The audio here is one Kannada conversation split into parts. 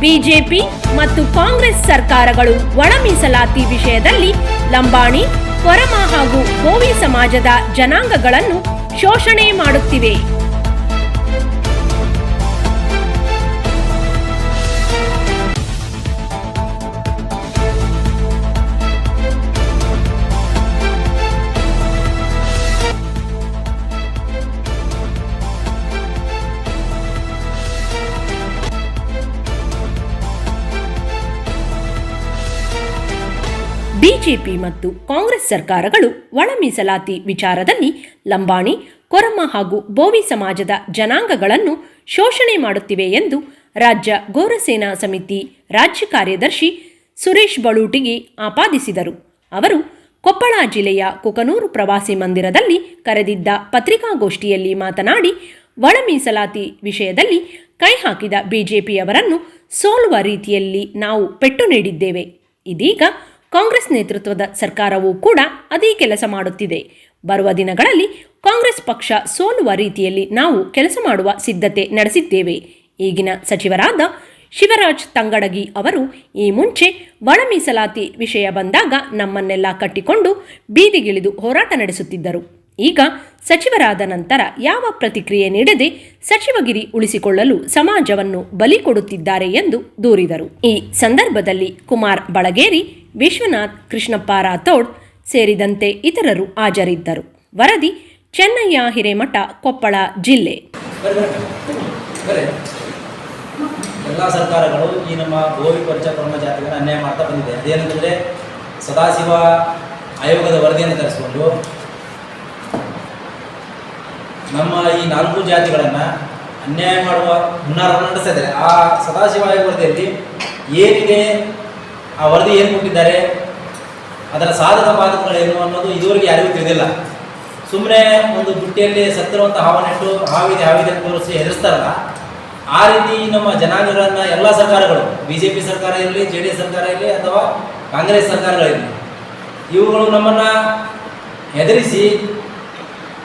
ಬಿಜೆಪಿ ಮತ್ತು ಕಾಂಗ್ರೆಸ್ ಸರ್ಕಾರಗಳು ಒಳ ಮೀಸಲಾತಿ ವಿಷಯದಲ್ಲಿ ಲಂಬಾಣಿ, ಕೊರಮ ಹಾಗೂ ಗೋವಿ ಸಮಾಜದ ಜನಾಂಗಗಳನ್ನು ಶೋಷಣೆ ಮಾಡುತ್ತಿವೆ. ಬಿಜೆಪಿ ಮತ್ತು ಕಾಂಗ್ರೆಸ್ ಸರ್ಕಾರಗಳು ಒಳ ಮೀಸಲಾತಿ ವಿಚಾರದಲ್ಲಿ ಲಂಬಾಣಿ, ಕೊರಮ ಹಾಗೂ ಬೋವಿ ಸಮಾಜದ ಜನಾಂಗಗಳನ್ನು ಶೋಷಣೆ ಮಾಡುತ್ತಿವೆ ಎಂದು ರಾಜ್ಯ ಗೋರಸೇನಾ ಸಮಿತಿ ರಾಜ್ಯ ಕಾರ್ಯದರ್ಶಿ ಸುರೇಶ್ ಬಳೂಟಿಗೆ ಆಪಾದಿಸಿದರು. ಅವರು ಕೊಪ್ಪಳ ಜಿಲ್ಲೆಯ ಕುಕನೂರು ಪ್ರವಾಸಿ ಮಂದಿರದಲ್ಲಿ ಕರೆದಿದ್ದ ಪತ್ರಿಕಾಗೋಷ್ಠಿಯಲ್ಲಿ ಮಾತನಾಡಿ ಒಳ ಮೀಸಲಾತಿ ವಿಷಯದಲ್ಲಿ ಕೈ ಹಾಕಿದ ಬಿಜೆಪಿಯವರನ್ನು ಸೋಲುವ ರೀತಿಯಲ್ಲಿ ನಾವು ಪೆಟ್ಟು ನೀಡಿದ್ದೇವೆ. ಇದೀಗ ಕಾಂಗ್ರೆಸ್ ನೇತೃತ್ವದ ಸರ್ಕಾರವೂ ಕೂಡ ಅದೇ ಕೆಲಸ ಮಾಡುತ್ತಿದೆ. ಬರುವ ದಿನಗಳಲ್ಲಿ ಕಾಂಗ್ರೆಸ್ ಪಕ್ಷ ಸೋಲುವ ರೀತಿಯಲ್ಲಿ ನಾವು ಕೆಲಸ ಮಾಡುವ ಸಿದ್ಧತೆ ನಡೆಸಿದ್ದೇವೆ. ಈಗಿನ ಸಚಿವರಾದ ಶಿವರಾಜ್ ತಂಗಡಗಿ ಅವರು ಈ ಮುಂಚೆ ಒಳ ಮೀಸಲಾತಿ ವಿಷಯ ಬಂದಾಗ ನಮ್ಮನ್ನೆಲ್ಲ ಕಟ್ಟಿಕೊಂಡು ಬೀದಿಗಿಳಿದು ಹೋರಾಟ ನಡೆಸುತ್ತಿದ್ದರು. ಈಗ ಸಚಿವರಾದ ನಂತರ ಯಾವ ಪ್ರತಿಕ್ರಿಯೆ ನೀಡದೆ ಸಚಿವಗಿರಿ ಉಳಿಸಿಕೊಳ್ಳಲು ಸಮಾಜವನ್ನು ಬಲಿ ಕೊಡುತ್ತಿದ್ದಾರೆ ಎಂದು ದೂರಿದರು. ಈ ಸಂದರ್ಭದಲ್ಲಿ ಕುಮಾರ್ ಬಳಗೇರಿ, ವಿಶ್ವನಾಥ್, ಕೃಷ್ಣಪ್ಪ ರಾಥೋಡ್ ಸೇರಿದಂತೆ ಇತರರು ಹಾಜರಿದ್ದರು. ವರದಿ, ಚೆನ್ನಯ್ಯ ಹಿರೇಮಠ, ಕೊಪ್ಪಳ ಜಿಲ್ಲೆ. ಎಲ್ಲ ಸರ್ಕಾರಗಳು ಈ ನಮ್ಮ ಗೋವಿ ಪರಿಚಯ ಕರ್ಮ ಜಾತಿಗಳನ್ನು ಅನ್ಯಾಯ ಮಾಡ್ತಾ ಬಂದಿದೆ. ಅದೇನಂತಂದರೆ ಸದಾಶಿವ ಆಯೋಗದ ವರದಿಯನ್ನು ತರಿಸ್ಕೊಂಡು ನಮ್ಮ ಈ ನಾಲ್ಕು ಜಾತಿಗಳನ್ನು ಅನ್ಯಾಯ ಮಾಡುವ ಹುನ್ನಾರವನ್ನು ನಡೆಸ್ತಾ ಇದ್ದಾರೆ. ಆ ಸದಾಶಿವ ಆಯೋಗ ವರದಿಯಲ್ಲಿ ಏನಿದೆ, ಆ ವರದಿ ಏನು ಕೊಟ್ಟಿದ್ದಾರೆ, ಅದರ ಸಾಧಕ ಬಾಧಕಗಳೇನು ಅನ್ನೋದು ಇದುವರೆಗೆ ಯಾರಿಗೂ ತಿಳಿದಿಲ್ಲ. ಸುಮ್ಮನೆ ಒಂದು ಬುಟ್ಟಿಯಲ್ಲಿ ಸತ್ತಿರುವಂಥ ಹಾವನ್ನಿಟ್ಟು ಹಾವಿದೆ ಹಾವಿದೆ ತೋರಿಸಿ ಹೆದರಿಸ್ತಾರಲ್ಲ, ಆ ರೀತಿ ನಮ್ಮ ಜನಾಂಗಗಳನ್ನು ಎಲ್ಲ ಸರ್ಕಾರಗಳು ಬಿ ಜೆ ಪಿ ಸರ್ಕಾರ ಇರಲಿ ಜೆ ಡಿ ಎಸ್ ಸರ್ಕಾರ ಇರಲಿ, ಅಥವಾ ಕಾಂಗ್ರೆಸ್ ಸರ್ಕಾರಗಳಿರಲಿ ಇವುಗಳು ನಮ್ಮನ್ನು ಹೆದರಿಸಿ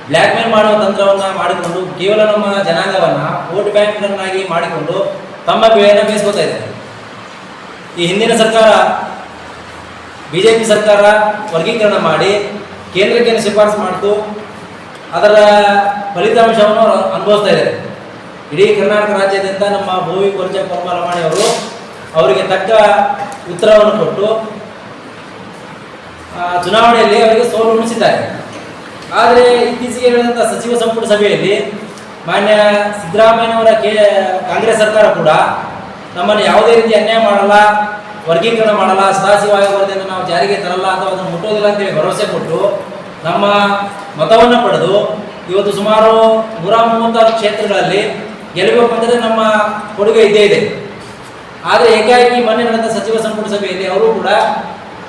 ಬ್ಲ್ಯಾಕ್ ಮೇಲ್ ಮಾಡುವ ತಂತ್ರವನ್ನು ಮಾಡಿಕೊಂಡು ಕೇವಲ ನಮ್ಮ ಜನಾಂಗವನ್ನು ವೋಟ್ ಬ್ಯಾಂಕ್ಗಳನ್ನಾಗಿ ಮಾಡಿಕೊಂಡು ತಮ್ಮ ಬೆಳೆಯನ್ನು ಬೇಯಿಸ್ಕೊತಾ ಇದ್ದಾರೆ. ಈ ಹಿಂದಿನ ಸರ್ಕಾರ ಬಿ ಜೆ ಪಿ ಸರ್ಕಾರ ವರ್ಗೀಕರಣ ಮಾಡಿ ಕೇಂದ್ರಕ್ಕೆ ಶಿಫಾರಸು ಮಾಡಿತು. ಅದರ ಫಲಿತಾಂಶವನ್ನು ಅವರು ಅನುಭವಿಸ್ತಾ ಇದ್ದಾರೆ. ಇಡೀ ಕರ್ನಾಟಕ ರಾಜ್ಯದಿಂದ ನಮ್ಮ ಭೂಮಿ ಪರಿಚಯ ಪರಮಾಲಮಾಣಿ ಅವರು ಅವರಿಗೆ ತಕ್ಕ ಉತ್ತರವನ್ನು ಕೊಟ್ಟು ಚುನಾವಣೆಯಲ್ಲಿ ಅವರಿಗೆ ಸೋಲು ಉಣಿಸಿದ್ದಾರೆ ಆದರೆ ಇತ್ತೀಚೆಗೆ ನಡೆದಂಥ ಸಚಿವ ಸಂಪುಟ ಸಭೆಯಲ್ಲಿ ಮಾನ್ಯ ಸಿದ್ದರಾಮಯ್ಯನವರ ಕಾಂಗ್ರೆಸ್ ಸರ್ಕಾರ ಕೂಡ ನಮ್ಮನ್ನು ಯಾವುದೇ ರೀತಿ ಅನ್ಯಾಯ ಮಾಡಲ್ಲ, ವರ್ಗೀಕರಣ ಮಾಡಲ್ಲ ಸದಾಶಿವ ಆಯೋಗದಿಂದ ನಾವು ಜಾರಿಗೆ ತರಲ್ಲ ಅಥವಾ ಅದನ್ನು ಮುಟ್ಟೋದಿಲ್ಲ ಅಂತೇಳಿ ಭರವಸೆ ಕೊಟ್ಟು ನಮ್ಮ ಮತವನ್ನು ಪಡೆದು ಇವತ್ತು ಸುಮಾರು ನೂರ ಮೂವತ್ತಾರು ಕ್ಷೇತ್ರಗಳಲ್ಲಿ ಗೆಲ್ಲಬೇಕಂದ್ರೆ ನಮ್ಮ ಕೊಡುಗೆ ಇದ್ದೇ ಇದೆ. ಆದರೆ ಏಕಾಏಕಿ ಮೊನ್ನೆ ನಡೆದ ಸಚಿವ ಸಂಪುಟ ಸಭೆಯಲ್ಲಿ ಅವರು ಕೂಡ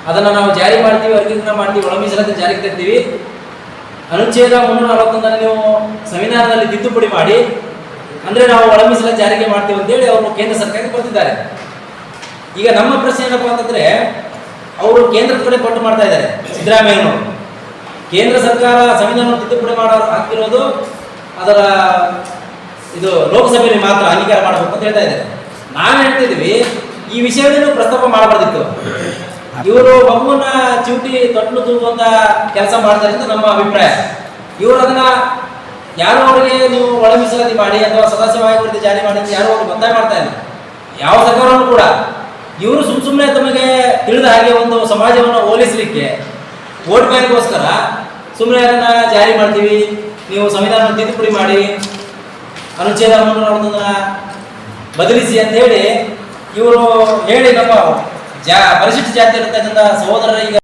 ಅದನ್ನು ನಾವು ಜಾರಿ ಮಾಡ್ತೀವಿ, ವರ್ಗೀಕರಣ ಮಾಡ್ತೀವಿ, ಒಳ ಮೀಸಲಾತಿ ಜಾರಿಗೆ ತರ್ತೀವಿ. ಅನುಚ್ಛೇದ ಮುನ್ನೂರ ನಲವತ್ತೊಂದನ್ನು ನೀವು ಸಂವಿಧಾನದಲ್ಲಿ ತಿದ್ದುಪಡಿ ಮಾಡಿ, ಅಂದರೆ ನಾವು ಒಳ ಮೀಸಲಾತಿ ಜಾರಿಗೆ ಮಾಡ್ತೀವಿ ಅಂತೇಳಿ ಅವರು ಕೇಂದ್ರ ಸರ್ಕಾರಕ್ಕೆ ಕೊಟ್ಟಿದ್ದಾರೆ ಈಗ ನಮ್ಮ ಪ್ರಶ್ನೆ ಏನಪ್ಪ ಅಂತಂದ್ರೆ, ಅವರು ಕೇಂದ್ರದ ಕಡೆ ಕೊಟ್ಟು ಮಾಡ್ತಾ ಇದ್ದಾರೆ, ಸಿದ್ದರಾಮಯ್ಯನವರು. ಕೇಂದ್ರ ಸರ್ಕಾರ ಸಂವಿಧಾನ ತಿದ್ದುಪಡಿ ಮಾಡೋ ಆಗ್ತಿರೋದು ಅದರ ಇದು ಲೋಕಸಭೆಯಲ್ಲಿ ಮಾತ್ರ ಅಂಗೀಕಾರ ಮಾಡಬೇಕು ಅಂತ ಹೇಳ್ತಾ ಇದ್ದಾರೆ. ನಾವು ಹೇಳ್ತಿದ್ವಿ ಈ ವಿಷಯವನ್ನು ಪ್ರಸ್ತಾಪ ಮಾಡಬಾರ್ದಿತ್ತು. ಇವರು ಮಗುವನ್ನ ಚಿವುಟಿ ತೊಟ್ಲು ತುಂಬುವಂತ ಕೆಲಸ ಮಾಡ್ತಾರೆ ಅಂತ ನಮ್ಮ ಅಭಿಪ್ರಾಯ. ಇವರು ಅದನ್ನ ಯಾರು ಅವರಿಗೆ ನೀವು ಒಳ ಮಾಡಿ ಅಥವಾ ಸದಸ್ಯ ಆಯೋಗ ಜಾರಿ ಮಾಡಿ ಅಂತ ಯಾರು ಅವ್ರಿಗೆ ಒತ್ತಾಯ ಮಾಡ್ತಾ ಇಲ್ಲ. ಯಾವ ಸರ್ಕಾರವನ್ನು ಕೂಡ. ಇವರು ಸುಮ್ ಸುಮ್ಮನೆ ತಮಗೆ ತಿಳಿದ ಹಾಗೆ ಒಂದು ಸಮಾಜವನ್ನು ಹೋಲಿಸಲಿಕ್ಕೆ ವೋಟ್ ಬ್ಯಾಂಕ್ಗೋಸ್ಕರ ಸುಮ್ಮನೆ ಅದನ್ನ ಜಾರಿ ಮಾಡ್ತೀವಿ. ನೀವು ಸಂವಿಧಾನವನ್ನು ತಿದ್ದುಪಡಿ ಮಾಡಿ ಅನುಚ್ಛೇದ ಬದಲಿಸಿ ಅಂತ ಹೇಳಿ ಇವರು ಹೇಳಿ ನಮ್ಮ ಜಾ ಪರಿಶಿಷ್ಟ ಜಾತಿ ಇರತಕ್ಕಂಥ ಸಹೋದರರ ಈಗ